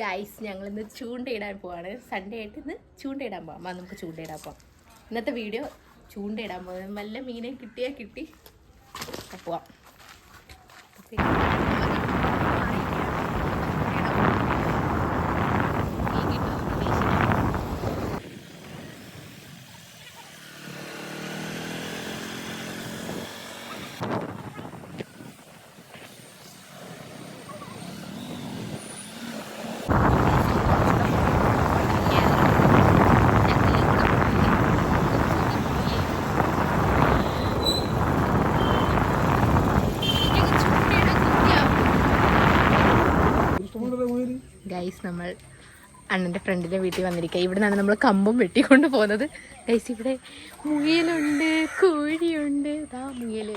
Guys ഞങ്ങൾ ഇന്ന് ചൂണ്ടയിടാൻ പോവാണ്. സൺഡേ ആയിട്ട് ഇന്ന് ചൂണ്ടയിടാൻ പോവാം. വാ നമുക്ക് ചൂണ്ടയിടാൻ പോവാം. ഇന്നത്തെ വീഡിയോ ചൂണ്ടയിടാൻ പോകുന്നത് നല്ല മീനെ കിട്ടിയാൽ കിട്ടി. പോവാം മീൻ കിട്ടുമെന്ന് പ്രതീക്ഷിക്കുന്നു. ഗൈസ് നമ്മൾ അണ്ണന്റെ ഫ്രണ്ടിന്റെ വീട്ടിൽ വന്നിരിക്കുക ഇവിടെ നിന്നാണ് നമ്മൾ കമ്പും വെട്ടിക്കൊണ്ട് പോകുന്നത്. ഗൈസ് ഇവിടെ മുയലുണ്ട് കോഴിയുണ്ട്. ഇതാ മുയൽ.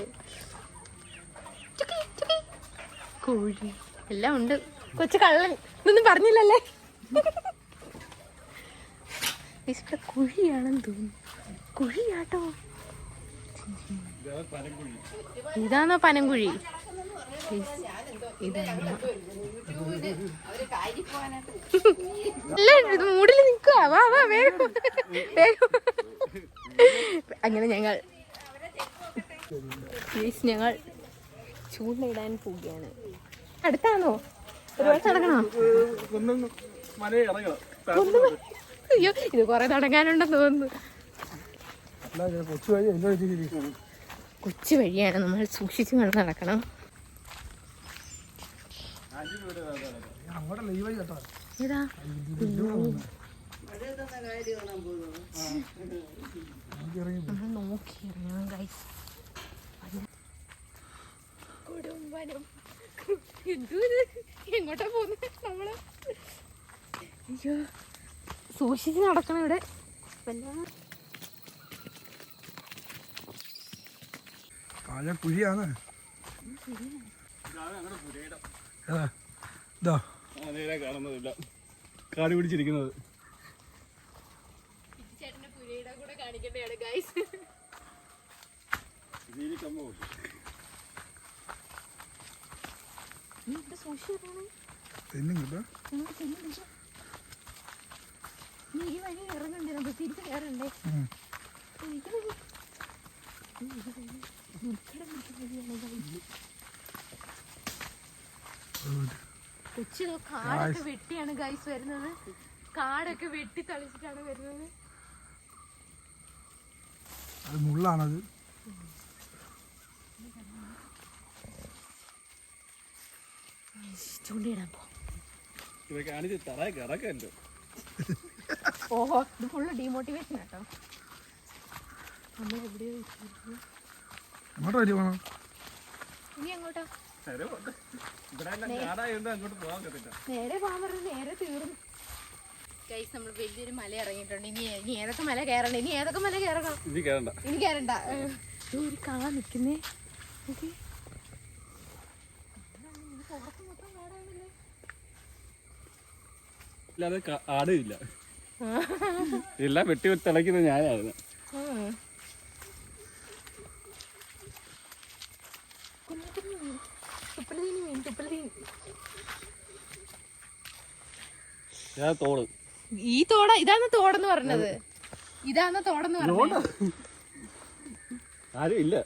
കോഴി. എല്ലാം ഉണ്ട്. കൊച്ചു കള്ളൻ. ഇതൊന്നും പറഞ്ഞില്ലല്ലേ? ഇവിടെ കുഴിയാണെന്ന് തോന്നുന്നു. കുഴിയാട്ടോ. ഇതാണോ പനംകുഴി? അല്ല ഇത് മൂടിൽ നിൽക്കുക വാ വാ വേഗം. വേഗം. അങ്ങനെ ഞങ്ങൾ പ്ലീസ് ഞങ്ങൾ ചൂണ്ടയിടാൻ പോവുകയാണ്. അടുത്താണോ? ഒരുപാട് നടക്കണോ അയ്യോ ഇത് കൊറേ നടക്കാനുണ്ടെന്ന് തോന്നുന്നു. കൊച്ചു വഴിയാണ് നമ്മൾ സൂക്ഷിച്ചു കൊണ്ട് നടക്കണം. അങ്ങോട്ടല്ല ഈ വഴി കേട്ടോ ഇതാ നമ്മൾ നോക്കി ഇറങ്ങണം ഗൈസ് കുടുംബനം എങ്ങോട്ടാ പോകുന്നത് നമ്മൾ? അയ്യോ സൂക്ഷിച്ച് നടക്കണം ഇവിടെ. താഴെ കുഴിയാണ് ഏതാ? ഇതോ. നേരെ കാണുന്നതില്ല കാട് പിടിച്ചിരിക്കുന്നത്. ഈ വഴി ഇറങ്ങണ്ടേ തിരിച്ചു കയറണ്ടേ? ഉം. എനിക്ക് വഴി. നീ ഈ വഴി നിൽക്കണം നിൽക്കുന്ന വഴിയാണ് വഴി. കൊച്ചി ദോ കാടൊക്കെ വെട്ടിയാണ് ഗൈസ് വരുന്നത്. കാടൊക്കെ വെട്ടി തളിച്ചിട്ടാണ് വരുന്നത്. അത് മുള്ളാണത്. ചൂണ്ടിയിടാൻ പോ. ഓഹോ ഇത് ഫുള്ള് ഡീമോട്ടിവേഷൻ ആട്ടോ. നമ്മൾ എവിടെയോ ഇനി അങ്ങോട്ടാ പോകാൻ നേരെ പോകാൻ പറഞ്ഞു നേരെ തീർന്നു. ഗൈസ് നമ്മൾ വലിയൊരു മല ഇറങ്ങിയിട്ടുണ്ട്. ഇനി ഇനി ഏതൊക്കെ മല കയറണ്ട ഇനി ഏതൊക്കെ മല കയറണം? ഇനി കയറണ്ട. ഇനി കയറണ്ട. ഏഹ്. ദേ ഒരു കാ കാ- ആടുമില്ല എല്ലാം വെട്ടി തിളയ്ക്കുന്നത് ഞാനായിരുന്നു. തുപ്പലതീനി മീൻ തുപ്പലതീനി ഞാൻ തോട് ഈ തോട ഇതാണ് തോടെന്ന് പറഞ്ഞത്. ഇതാണ് തോടെന്ന് പറഞ്ഞത്. ആരും ഇല്ല.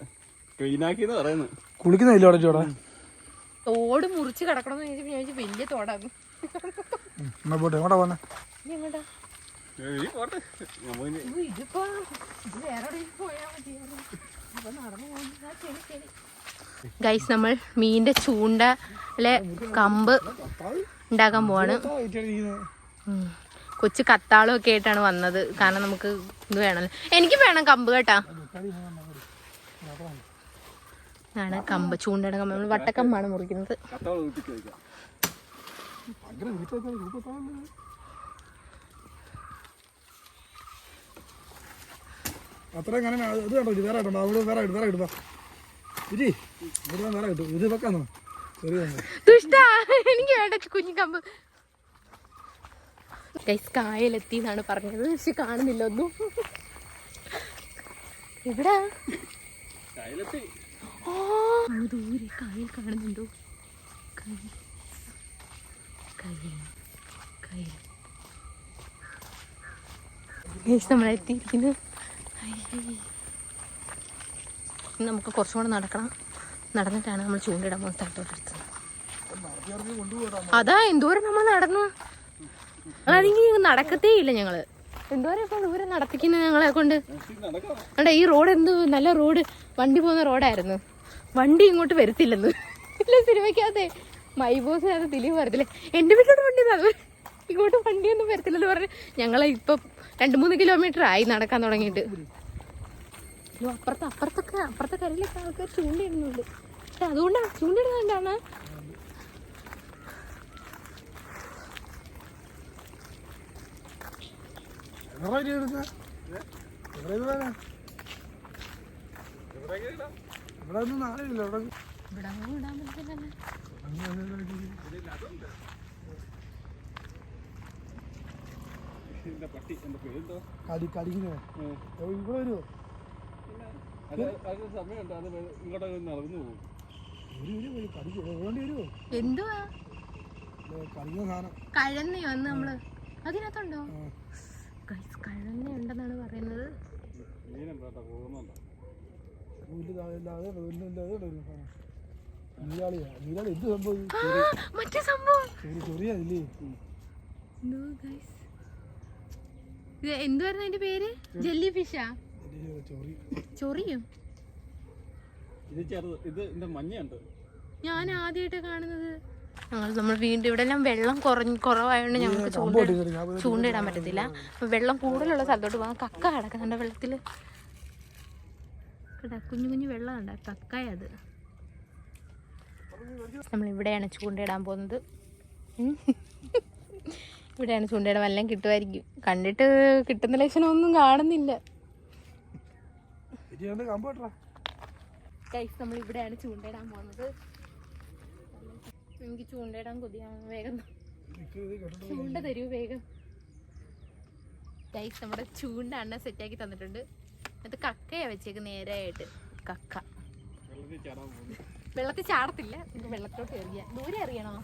ക്ലീനാക്കിന്ന് പറയുന്നു കുളിക്കുന്നില്ല അവിടെ ചോടാ തോട് മുറിച്ച് കിടക്കണം എന്ന് ചോദിച്ചപ്പോ ഞാൻ വിചാരിച്ചു വലിയ തോടാണ് എന്നാ പോട്ടെ എങ്ങോട്ടാ പോന്നെ? ഇനി എങ്ങോട്ടാ? ഇതിപ്പോ ഇത് വേറെ എവിടെയെങ്കിലും പോയാൽ മതിയായിരുന്നു. അപ്പൊ നടന്നു പോയി ശരി ശരി. ഗൈസ് നമ്മൾ മീനിന്റെ ചൂണ്ടലെ കമ്പ് ഉണ്ടാക്കാൻ പോവാണ്. കൊച്ചു കത്താളും ഒക്കെ ആയിട്ടാണ് വന്നത്. കാരണം നമുക്ക് ഇത് വേണമല്ലോ. എനിക്ക് വേണം കമ്പ് കേട്ടാ. ആണ് കമ്പ് ചൂണ്ടയുടെ കമ്പ്. നമ്മൾ വട്ടക്കമ്പാണ് മുറിക്കുന്നത്. അത്ര അങ്ങനെ കണ്ടോ? ഇത് വേറെ ഇടണ്ട. അവിടെ വേറെ ഇട്ട് വേറെ ഇടുക ഇരി ഇവിടെ വേറെ ഇട്ടു ഇത് വെക്കാന്നോ? ചെറിയ ദുഷ്ടാ എനിക്ക് വേണ്ട കുഞ്ഞിക്കമ്പ് ഗൈസ് കായലെത്തി എന്നാണ് പറഞ്ഞത്. പക്ഷെ കാണുന്നില്ല ഒന്നും. ആ അങ്ങ് ദൂരെ കായൽ കാണുന്നുണ്ടോ? കായൽ. കായൽ. ഗൈസ് നമ്മൾ എത്തിയിരിക്കുന്നു അയ്യേ. ഇനി നമുക്ക് കുറച്ചും കൂടെ നടക്കണം. നടന്നിട്ടാണ് നമ്മൾ ചൂണ്ടിടാൻ പോകുന്ന സ്ഥലത്തോട്ട് എടുത്തത് അതാ എന്തോരം നമ്മൾ നടന്നു? അതാണെങ്കിൽ നടക്കത്തേ ഇല്ല ഞങ്ങൾ. എന്തോരം ദൂരം നടത്തിക്കുന്നത് ഞങ്ങളെ കൊണ്ട്? അണ്ട ഈ റോഡ് എന്ത് നല്ല റോഡ് വണ്ടി പോകുന്ന റോഡായിരുന്നു. വണ്ടി ഇങ്ങോട്ട് വരത്തില്ലെന്ന്. ഇല്ല സിനിമയ്ക്കകത്തെ മൈബോസിനകത്ത് ദിലീപ് വരത്തില്ലേ. എന്റെ വീട്ടിലോട്ട് വണ്ടി ഇങ്ങോട്ട് വണ്ടിയൊന്നും വരത്തില്ലെന്ന് പറഞ്ഞ് ഞങ്ങളെ ഇപ്പം രണ്ട് മൂന്ന് കിലോമീറ്റർ ആയി നടക്കാൻ തുടങ്ങിയിട്ട്. അയ്യോ, അപ്പുറത്ത് അപ്പുറത്തൊക്കെ അപ്പുറത്തെ കരയിലൊക്കെ ആൾക്കാർ ചൂണ്ടിടുന്നുണ്ട് പക്ഷെ അതുകൊണ്ടാണ് വേണം? ഇവിടെ ഒന്നും ആളില്ല ഇവിടെ ഇവിടെ പട്ടി എന്റെ പേരെന്തോ കടി കടിക്കുന്നോ ഇവിടെ വരുമോ എന്തുവാ? കഴന്നി നമ്മൾ? അതിനകത്തുണ്ടോ. ഗൈസ് ഉണ്ടെന്നാണ് പറയുന്നത്. മറ്റേ സംഭവം. എന്തുവായിരുന്നു അതിന്റെ പേര്? ജെല്ലി ഫിഷാ ചൊറിയും. ഇത് ചെറുത് ഇത് ഇതിന്റെ മഞ്ഞയുണ്ട്. ഞാൻ ആദ്യമായിട്ട് കാണുന്നത്. ഞങ്ങൾ നമ്മൾ വീണ്ടും ഇവിടെ എല്ലാം വെള്ളം കുറഞ്ഞ് കുറവായതുകൊണ്ട് ഞങ്ങൾക്ക് ചൂണ്ട ചൂണ്ടിടാൻ ചൂണ്ടയിടാൻ പറ്റത്തില്ല. വെള്ളം കൂടുതലുള്ള സ്ഥലത്തോട്ട് പോകാൻ കക്ക കിടക്കുന്നുണ്ട് വെള്ളത്തിൽ. കുഞ്ഞു കുഞ്ഞു വെള്ളം ഉണ്ട് നമ്മളിവിടെയാണ് അത് നമ്മൾ ഇവിടെയാണ് ചൂണ്ടയിടാൻ പോകുന്നത്. ഇവിടെയാണ് ചൂണ്ടയിടാൻ വല്ലതും കിട്ടുമായിരിക്കും. കണ്ടിട്ട് കിട്ടുന്ന ലക്ഷണമൊന്നും കാണുന്നില്ല. ഗൈസ് നമ്മൾ ഇവിടെയാണ് ചൂണ്ടയിടാൻ പോകുന്നത് എനിക്ക് ചൂണ്ടയിടാൻ കൊതിയാണ് വേഗം ചൂണ്ട തരൂ വേഗം. ഗൈസ് നമ്മുടെ ചൂണ്ട അണ്ണ സെറ്റാക്കി തന്നിട്ടുണ്ട്. അത് കക്കയാ വെച്ചേക്ക് നേരെയായിട്ട് കക്ക. വെള്ളത്തിൽ ചാടത്തില്ല നമുക്ക് വെള്ളത്തിലോട്ട് എറിയ ദൂരെ എറിയണോ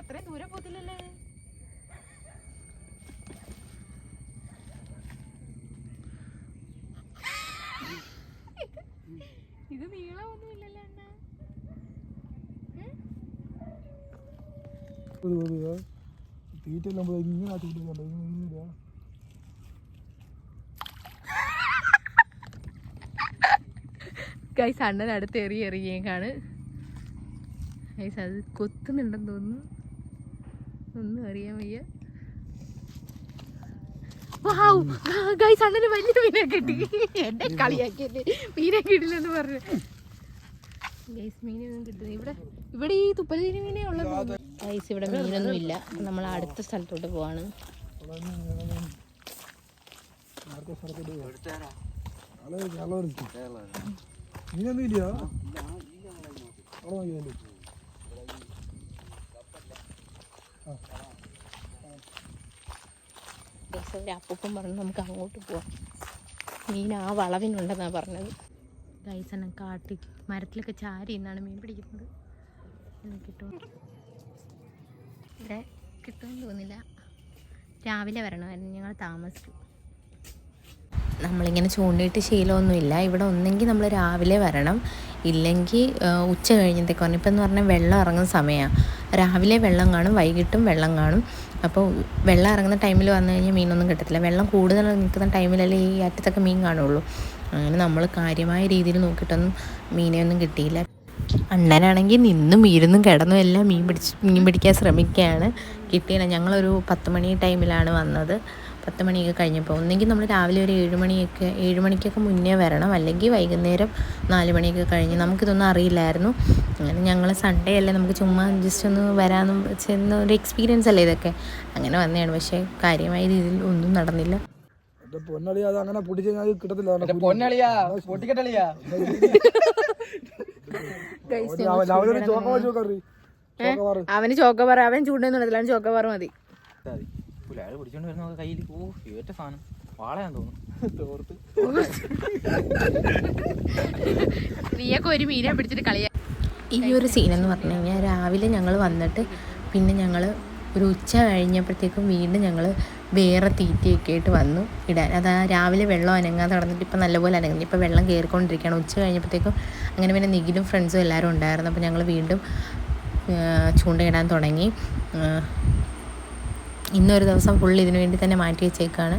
അത്രയും ദൂരെ പോത്തില്ലല്ലേ ഇത് നീളമൊന്നുമില്ലല്ലോ അണ്ണ പോയി ഇങ്ങനെ ഇങ്ങനെ ഗൈസ് അണ്ണൻ അടുത്ത് എറി എറിയേക്കാണ് ഗൈസ് അത് കൊത്തുന്നുണ്ടെന്ന് തോന്നുന്നു. ഒന്നും അറിയാൻ വയ്യ. ഗൈസ് അണ്ണന് വലിയ മീനെ കിട്ടി. എന്നെ കളിയാക്കിയല്ലേ മീനെ കിട്ടില്ലെന്ന് പറഞ്ഞു. ഗൈസ് മീനൊന്നും കിട്ടുന്നു ഇവിടെ ഇവിടെ ഈ തുപ്പലീന് മീനേ ഉള്ളത് ഗൈസ് ഇവിടെ മീനൊന്നും ഇല്ല നമ്മൾ അടുത്ത സ്ഥലത്തോട്ട് പോവാണ്. അപ്പൂപ്പൻ പറഞ്ഞു നമുക്ക് അങ്ങോട്ട് പോവാം. മീൻ ആ വളവിനുണ്ടെന്നാണ് പറഞ്ഞത്. ഗൈസ് എന്നെ കാട്ടി മരത്തിലൊക്കെ ചാരി എന്നാണ് മീൻ പിടിക്കുന്നത്. കിട്ടും ഇവിടെ കിട്ടുമെന്ന് തോന്നില്ല രാവിലെ വരണമായിരുന്നു ഞങ്ങൾ താമസിച്ചു. നമ്മളിങ്ങനെ ചൂണ്ടിയിട്ട് ശീലമൊന്നുമില്ല. ഇവിടെ ഒന്നെങ്കിൽ നമ്മൾ രാവിലെ വരണം. ഇല്ലെങ്കിൽ ഉച്ച കഴിഞ്ഞത്തേക്ക് വരണം. ഇപ്പം എന്ന് പറഞ്ഞാൽ വെള്ളം ഇറങ്ങുന്ന സമയമാണ്. രാവിലെ വെള്ളം കാണും വൈകിട്ടും വെള്ളം കാണും. അപ്പോൾ വെള്ളം ഇറങ്ങുന്ന ടൈമിൽ വന്നു കഴിഞ്ഞാൽ മീനൊന്നും കിട്ടത്തില്ല. വെള്ളം കൂടുതൽ നിൽക്കുന്ന ടൈമിലല്ലേ ഈ അറ്റത്തൊക്കെ മീൻ കാണുള്ളൂ അങ്ങനെ നമ്മൾ കാര്യമായ രീതിയിൽ നോക്കിയിട്ടൊന്നും മീനെയൊന്നും കിട്ടിയില്ല. അണ്ണനാണെങ്കിൽ നിന്നും ഇരുന്നും കിടന്നും എല്ലാം മീൻ പിടിച്ച് മീൻ പിടിക്കാൻ ശ്രമിക്കുകയാണ്. കിട്ടിയില്ല. ഞങ്ങളൊരു പത്ത് മണി ടൈമിലാണ് വന്നത്. പത്ത് മണിയൊക്കെ കഴിഞ്ഞപ്പോൾ ഒന്നെങ്കിൽ നമ്മൾ രാവിലെ ഒരു ഏഴ് മണിയൊക്കെ ഏഴ് മണിക്കൊക്കെ മുന്നേ വരണം. അല്ലെങ്കിൽ വൈകുന്നേരം നാല് മണിയൊക്കെ കഴിഞ്ഞ് നമുക്കിതൊന്നും അറിയില്ലായിരുന്നു. അങ്ങനെ ഞങ്ങൾ സൺഡേ അല്ലേ നമുക്ക് ചുമ്മാ ജസ്റ്റ് ഒന്ന് വരാമെന്നും ചെന്ന ഒരു എക്സ്പീരിയൻസ് അല്ലേ ഇതൊക്കെ. അങ്ങനെ വന്നതാണ്. പക്ഷേ കാര്യമായ രീതിയിൽ ഒന്നും നടന്നില്ല. പൊന്നളിയാ അത് അങ്ങനെ പൊടിച്ച് കഴിഞ്ഞാൽ കിട്ടത്തില്ല. പൊന്നളിയാ പൊട്ടിക്കട്ടളിയാ. ചോക്ക അവന് ചോക്കോബാർ അവൻ ചൂണ്ടൊന്നും ഇടത്തില്ല പറ ചോക്കോബാർ മതി പുലാൾ പിടിച്ചോണ്ട് വരുന്ന കയ്യിൽ ഓ സാധനം. തോന്നുന്നു. നീയൊക്കെ ഒരു മീനെ പിടിച്ചിട്ട് കളിയാ. ഈ ഒരു സീൻ എന്ന് പറഞ്ഞു കഴിഞ്ഞാൽ രാവിലെ ഞങ്ങൾ വന്നിട്ട് പിന്നെ ഞങ്ങൾ ഒരു ഉച്ച കഴിഞ്ഞപ്പോഴത്തേക്കും വീണ്ടും ഞങ്ങൾ വേറെ തീറ്റയൊക്കെ ആയിട്ട് വന്നു ഇടാൻ. അത് രാവിലെ വെള്ളം അനങ്ങാതെ നടന്നിട്ട് ഇപ്പം നല്ലപോലെ അനങ്ങുന്നു ഇപ്പം വെള്ളം കയറിക്കൊണ്ടിരിക്കുകയാണ് ഉച്ച കഴിഞ്ഞപ്പോഴത്തേക്കും അങ്ങനെ പിന്നെ നിഖിലും ഫ്രണ്ട്സും എല്ലാവരും ഉണ്ടായിരുന്നു. അപ്പോൾ ഞങ്ങൾ വീണ്ടും ചൂണ്ട ചൂണ്ടയിടാൻ തുടങ്ങി. ഇന്നൊരു ദിവസം ഫുൾ ഇതിനു വേണ്ടി തന്നെ മാറ്റി വെച്ചേക്കാണ്.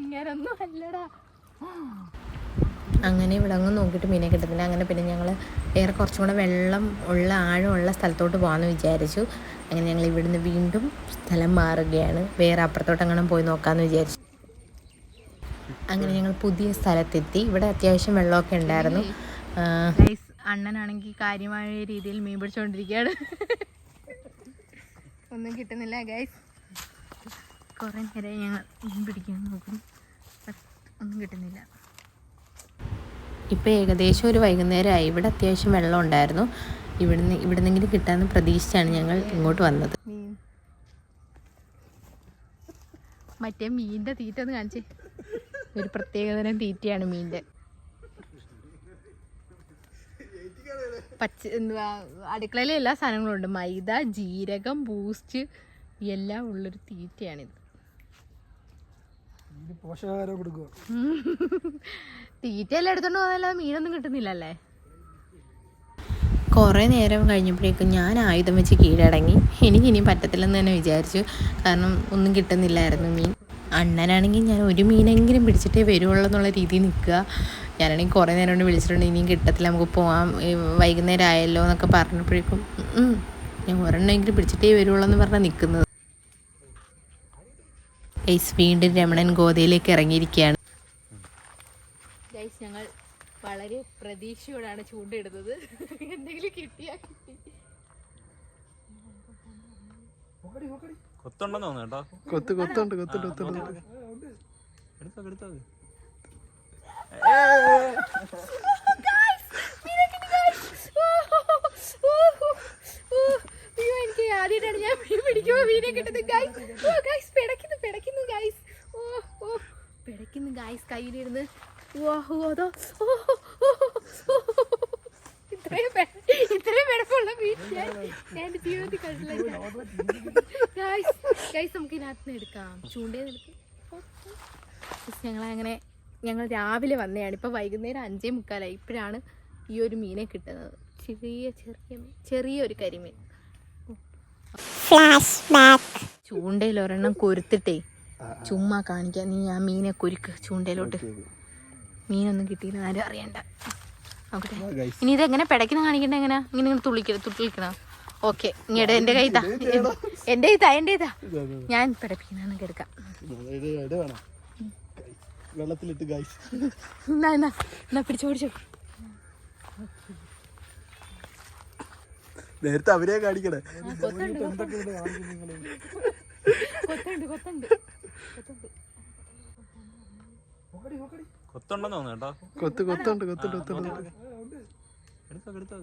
ഇങ്ങനൊന്നും അല്ലടാ. അങ്ങനെ ഇവിടെ അങ്ങ് നോക്കിയിട്ട് മീനെ കിട്ടുന്നില്ല അങ്ങനെ പിന്നെ ഞങ്ങൾ വേറെ കുറച്ചും കൂടെ വെള്ളം ഉള്ള ആഴമുള്ള സ്ഥലത്തോട്ട് പോകാമെന്ന് വിചാരിച്ചു. അങ്ങനെ ഞങ്ങൾ ഇവിടുന്ന് വീണ്ടും സ്ഥലം മാറുകയാണ്. വേറെ അപ്പുറത്തോട്ട് അങ്ങനെ പോയി നോക്കാമെന്ന് വിചാരിച്ചു. അങ്ങനെ ഞങ്ങൾ പുതിയ സ്ഥലത്തെത്തി. ഇവിടെ അത്യാവശ്യം വെള്ളമൊക്കെ ഉണ്ടായിരുന്നു. അണ്ണനാണെങ്കിൽ കാര്യമായ രീതിയിൽ മീൻ പിടിച്ചുകൊണ്ടിരിക്കുകയാണ് ഒന്നും കിട്ടുന്നില്ല ഗൈസ് കുറേ നേരം ഞങ്ങൾ മീൻ പിടിക്കാൻ നോക്കും ഒന്നും കിട്ടുന്നില്ല. ഇപ്പോൾ ഏകദേശം ഒരു വൈകുന്നേരമായി. ഇവിടെ അത്യാവശ്യം വെള്ളം ഉണ്ടായിരുന്നു. ഇവിടുന്ന് ഇവിടുന്നെങ്കിലും കിട്ടാമെന്ന് പ്രതീക്ഷിച്ചാണ് ഞങ്ങൾ ഇങ്ങോട്ട് വന്നത്. മറ്റേ മീനിന്റെ തീറ്റ ഒന്ന് കാണിച്ചേ. ഒരു പ്രത്യേകതരം തീറ്റയാണ് മീനിന്റെ. പച്ച എന്തുവാ അടുക്കളയിലെ എല്ലാ സാധനങ്ങളും ഉണ്ട്. മൈദ ജീരകം ബൂസ്റ്റ് എല്ലാം ഉള്ളൊരു തീറ്റയാണിത്. പോഷകാഹാരം കൊടുക്കുക. തീറ്റയെല്ലാം എടുത്തോണ്ട് മീനൊന്നും കിട്ടുന്നില്ലല്ലേ? കുറേ നേരം കഴിഞ്ഞപ്പോഴേക്കും ഞാൻ ആയുധം വെച്ച് കീഴടങ്ങി. എനിക്ക് ഇനി പറ്റത്തില്ലെന്ന് തന്നെ വിചാരിച്ചു. കാരണം ഒന്നും കിട്ടുന്നില്ലായിരുന്നു മീൻ. അണ്ണനാണെങ്കിൽ ഞാൻ ഒരു മീനെങ്കിലും പിടിച്ചിട്ടേ വരുവുള്ളൂ എന്നുള്ള രീതിയിൽ നിൽക്കുക. ഞാനാണെങ്കിൽ കുറേ നേരം കൊണ്ട് വിളിച്ചിട്ടുണ്ട് ഇനിയും കിട്ടത്തില്ല നമുക്ക് പോവാം. വൈകുന്നേരം ആയല്ലോ എന്നൊക്കെ പറഞ്ഞപ്പോഴേക്കും ഞാൻ ഒരെണ്ണമെങ്കിലും പിടിച്ചിട്ടേ വരുവുള്ളൂ എന്ന് പറഞ്ഞാൽ നിൽക്കുന്നത്. ഗൈസ് വീണ്ടും രമണൻ ഗോതയിലേക്ക് ഇറങ്ങിയിരിക്കുകയാണ്. ഗൈസ് ഞങ്ങൾ വളരെ പ്രതീക്ഷയോടാണ് ചൂണ്ടിടുന്നത്. എന്തെങ്കിലും കിട്ടിയാ കിട്ടി. കൊത്തുണ്ടെന്ന് തോന്നുന്നു കേട്ടോ. കൊത്ത് കൊത്തുണ്ട് കൊത്തുണ്ട് കൊത്തുണ്ട്. എടുത്തോ എടുത്തോ അത്. അയ്യോ എനിക്ക് ആദ്യമായിട്ടാണ് ഞാൻ മീൻ പിടിക്കുമ്പോൾ മീനെ കിട്ടുന്നത്. ഗൈസ് ഓ ഗൈസ് പിടയ്ക്കുന്നു പിടയ്ക്കുന്നു ഗൈസ് ഓ ഓ. പിടയ്ക്കുന്നു ഗൈസ് കയ്യിലിരുന്ന്. ഓ ഓ അതോ. ഓ ഇത്രയും ഇത്രയും ഞങ്ങളങ്ങനെ ഞങ്ങൾ രാവിലെ വന്നതാണ്. ഇപ്പോൾ വൈകുന്നേരം അഞ്ചേ മുക്കാലായി. ഇപ്പോഴാണ് ഈ ഒരു മീനെ കിട്ടുന്നത്. ചെറിയ ചെറിയ ചെറിയൊരു കരിമീൻ. ചൂണ്ടയിൽ ഒരെണ്ണം കൊരുത്തിട്ടേ. ചുമ്മാ കാണിക്കാൻ നീ ആ മീനെ കൊരുക്ക് ചൂണ്ടയിലോട്ട്. മീനൊന്നും കിട്ടിയില്ല ആരും അറിയണ്ട. നോക്കട്ടെ ഇനി ഇതെങ്ങനെ പിടയ്ക്കുന്ന കാണിക്കണ്ട എങ്ങനെ? ഇങ്ങനെ ഇങ്ങനെ തുള്ളിക്കണം തുള്ളിക്കണം ഓക്കെ ഇങ്ങടെ എന്റെ കൈതാ. എന്റെ ഇതാ എന്റെ താ ഞാൻ പിടപ്പിക്കുന്ന എടുക്കാം. വെള്ളത്തിലിട്ട് ഗൈസ് എന്നാ എന്നാ എന്നാ പിടിച്ചോ പിടിച്ചോ. നേരത്തെ അവരെ കാണിക്കണേ. കൊത്തുണ്ടെന്ന് തോന്നുന്നു കേട്ടോ. കൊത്ത് കൊത്തുണ്ട് കൊത്തുണ്ട് കൊത്തുണ്ട്. എടുത്തോ എടുത്തോ.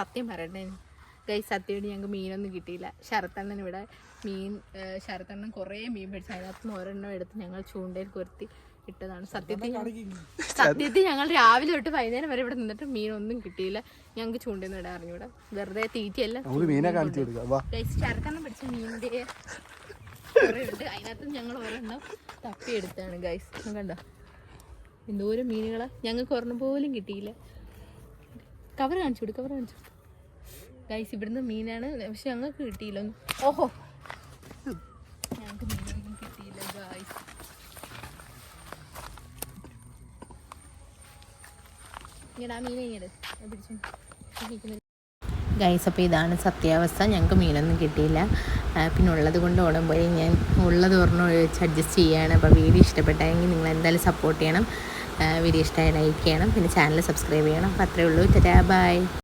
സത്യം പറയണ്ടേ ഗൈ സത്യമായിട്ട് ഞങ്ങൾക്ക് മീനൊന്നും കിട്ടിയില്ല. ശരത്തണ്ണൻ ഇവിടെ മീൻ ശരത്തണ്ണൻ കുറേ മീൻ പിടിച്ചു അതിനകത്ത് നിന്ന് ഒരെണ്ണം എടുത്ത് ഞങ്ങൾ ചൂണ്ടയിൽ കൊരുത്തി. ഇട്ടതാണ്. സത്യത്തിൽ സത്യത്തിൽ ഞങ്ങൾ രാവിലെ തൊട്ട് വൈകുന്നേരം വരെ ഇവിടെ നിന്നിട്ട് മീനൊന്നും കിട്ടിയില്ല. ഞങ്ങൾക്ക് ചൂണ്ടെന്ന് ഇടാൻ അറിഞ്ഞൂടെ വെറുതെ തീറ്റയല്ല. കൊടുക്കാം. ശരത്തണ്ണൻ പിടിച്ച മീനിന്റെ ഉണ്ട് അതിനകത്ത് ഞങ്ങൾ ഒരെണ്ണം തപ്പിയെടുത്താണ് ഗൈസ് കണ്ടോ? എന്തോരം മീനുകളെ. ഞങ്ങൾക്ക് ഒരെണ്ണം പോലും കിട്ടിയില്ല. കവർ കാണിച്ചു കൊടുക്കും കവർ കാണിച്ചു ഗൈസ് ഇവിടുന്ന് മീനാണ്. പക്ഷെ ഞങ്ങൾക്ക് കിട്ടിയില്ല. ഓഹോ ഞങ്ങൾക്ക് മീനൊന്നും കിട്ടിയില്ല ഗൈസ് ഗൈസ് അപ്പോൾ ഇതാണ് സത്യാവസ്ഥ. ഞങ്ങൾക്ക് മീനൊന്നും കിട്ടിയില്ല. പിന്നെ ഉള്ളത് കൊണ്ട് ഓടുമ്പോൾ ഞാൻ ഉള്ളത് പറഞ്ഞു വെച്ച് അഡ്ജസ്റ്റ് ചെയ്യുകയാണ്. അപ്പോൾ വീഡിയോ ഇഷ്ടപ്പെട്ടായെങ്കിൽ നിങ്ങൾ എന്തായാലും സപ്പോർട്ട് ചെയ്യണം. വീഡിയോ ഇഷ്ടമായി ലൈക്ക് ചെയ്യണം. പിന്നെ ചാനൽ സബ്സ്ക്രൈബ് ചെയ്യണം. അപ്പോൾ അത്രേ ഉള്ളൂ. ടാ ബൈ